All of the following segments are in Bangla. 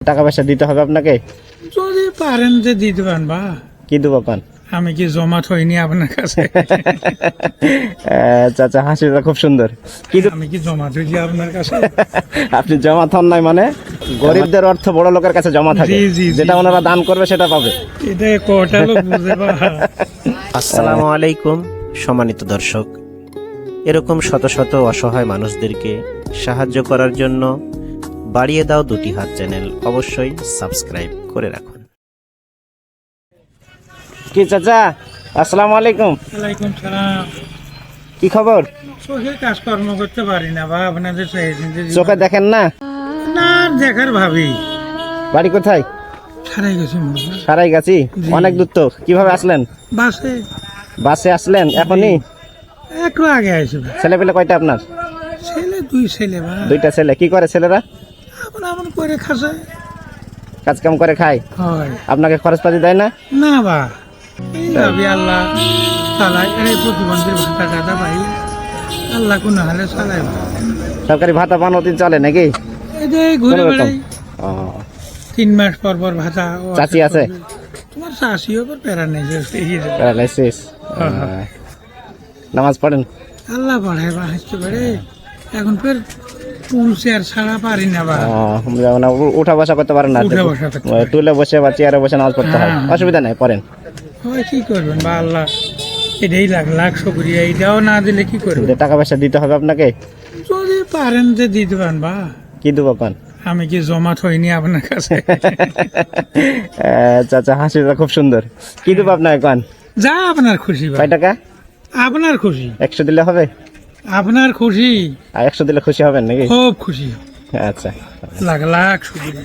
টাকা পয়সা দিতে হবে আপনাকে? যদি পারেন যে দিতে পারেন বা। কি দেবো পান? আমি কি জমা থইনি আপনার কাছে? চাচা হাসিটা খুব সুন্দর। কি আমি কি জমা থইছি আপনার কাছে? আপনি জমা থন নাই মানে? গরিবদের অর্থ বড় লোকের কাছে জমা থাকে। যেটা ওনারা দান করবে সেটা পাবে। এটা কটা লোক বুঝে বা। আসসালামু আলাইকুম সম্মানিত দর্শক। এরকম শত শত অসহায় মানুষদেরকে সাহায্য করার জন্য বাড়িয়ে দাও দুটি হাত চ্যানেল। অবশ্যই সাবস্ক্রাইব করে রাখুন। কি চাচা? আসসালামু আলাইকুম। ওয়ালাইকুম সালাম। কি খবর? চোখে কাজকর্ম করতে পারি না বা আপনাদের চোখে দেখেন না? না দেখার ভাবি। বাড়ি কোথায়? ছাড়াই গেছি সারাই গাছি। অনেক দূর তো। কীভাবে আসলেন? বাসে। বাসে আসলেন? এখনই? একটু আগে আসবে ছেলে পেলে কয়টা আপনার? ছেলে দুই ছেলে দুইটা ছেলে। কি করে ছেলেরা? আপন আপন করে খাসে। কাজ কাম করে খায়? হয়। আপনাকে খরচ পাতি দেয় না? না বা। এই ভাবি আল্লাহ চালাই এই প্রতিবন্ধীর ভাতা টাতা পাই আল্লাহ কোনো হালে চালাই বা সরকারি ভাতা পান অতি চলে নাকি? এই যে ঘুরে বেড়াই। ও, তিন মাস পর পর ভাতা চাচি আছে? তোমার চাষিও পর প্যারালাইসিস। হ্যাঁ, হ্যাঁ। নামাজ পড়েন? আল্লাহ পড়ায় বা হাসতে পারে। এখন ফের পুল ছাড়া পারি না বা ও, উঠা বসা করতে পারেন না উঠা বসা বা চেয়ারে বসে নামাজ পড়তে হয়। হ্যাঁ। অসুবিধা নাই হয় কি করবেন? বা আল্লাহ এটাই লাখ লাখ শুক্রিয়া। এটাও না দিলে কি করবেন? টাকা পয়সা দিতে হবে আপনাকে? যদি পারেন যে দিতে পারেন বা। কি দেবো পান আমি কি জমা থইনি আপনার কাছে? চাচা হাসিটা খুব সুন্দর। কি দেবো আপনাকে কন? যা আপনার খুশি ভাই টাকা? আপনার খুশি। একশো দিলে হবে? আপনার খুশি? আর একশো দিলে খুশি হবেন নাকি? খুব খুশি। আচ্ছা। লাখ লাখ শুক্রিয়া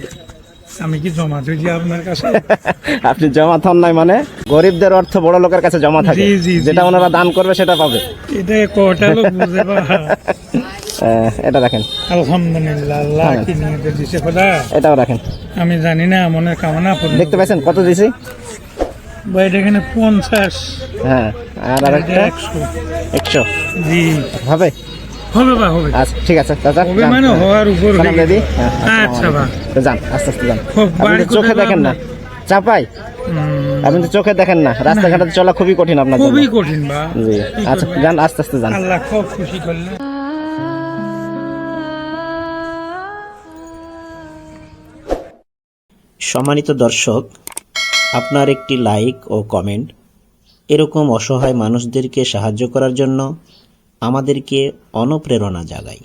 আমি কি জমা থইছি আপনার কাছে? আপনি জমা থন নাই মানে গরিবদের অর্থ বড় লোকের কাছে জমা থাকে। যেটা ওনারা দান করবে সেটা পাবে। এটা কটা লোক বুঝে এটা রাখেন আলহামদুলিল্লাহ আল্লাহ কি নিয়ে দিছে খোদা। এটাও রাখেন আমি জানি না মনের কামনা দেখতে পাচ্ছেন কত দিছি? বা এটা এখানে পঞ্চাশ। হ্যাঁ আর এটা আরেকটা? একশো। একশো? জি। হবে? হবে বা হবে। আচ্ছা ঠিক আছে চাচা হবে যান। মানে হওয়ার উপর সালাম দিদি গেছে। হ্যাঁ, আচ্ছা বা তো যান আস্তে আস্তে যান। আপনি চোখে দেখেন না। চাপাই। আপনি তো চোখে দেখেন না। রাস্তাঘাটে চলা খুবই কঠিন আপনার খুবই কঠিন বা জি। আচ্ছা যান আস্তে আস্তে যান। আল্লাহ খুব খুশি করলেন। সম্মানিত দর্শক আপনার একটি লাইক ও কমেন্ট। এরকম অসহায় মানুষদেরকে সাহায্য করার জন্য আমাদেরকে অনুপ্রেরণা জাগায়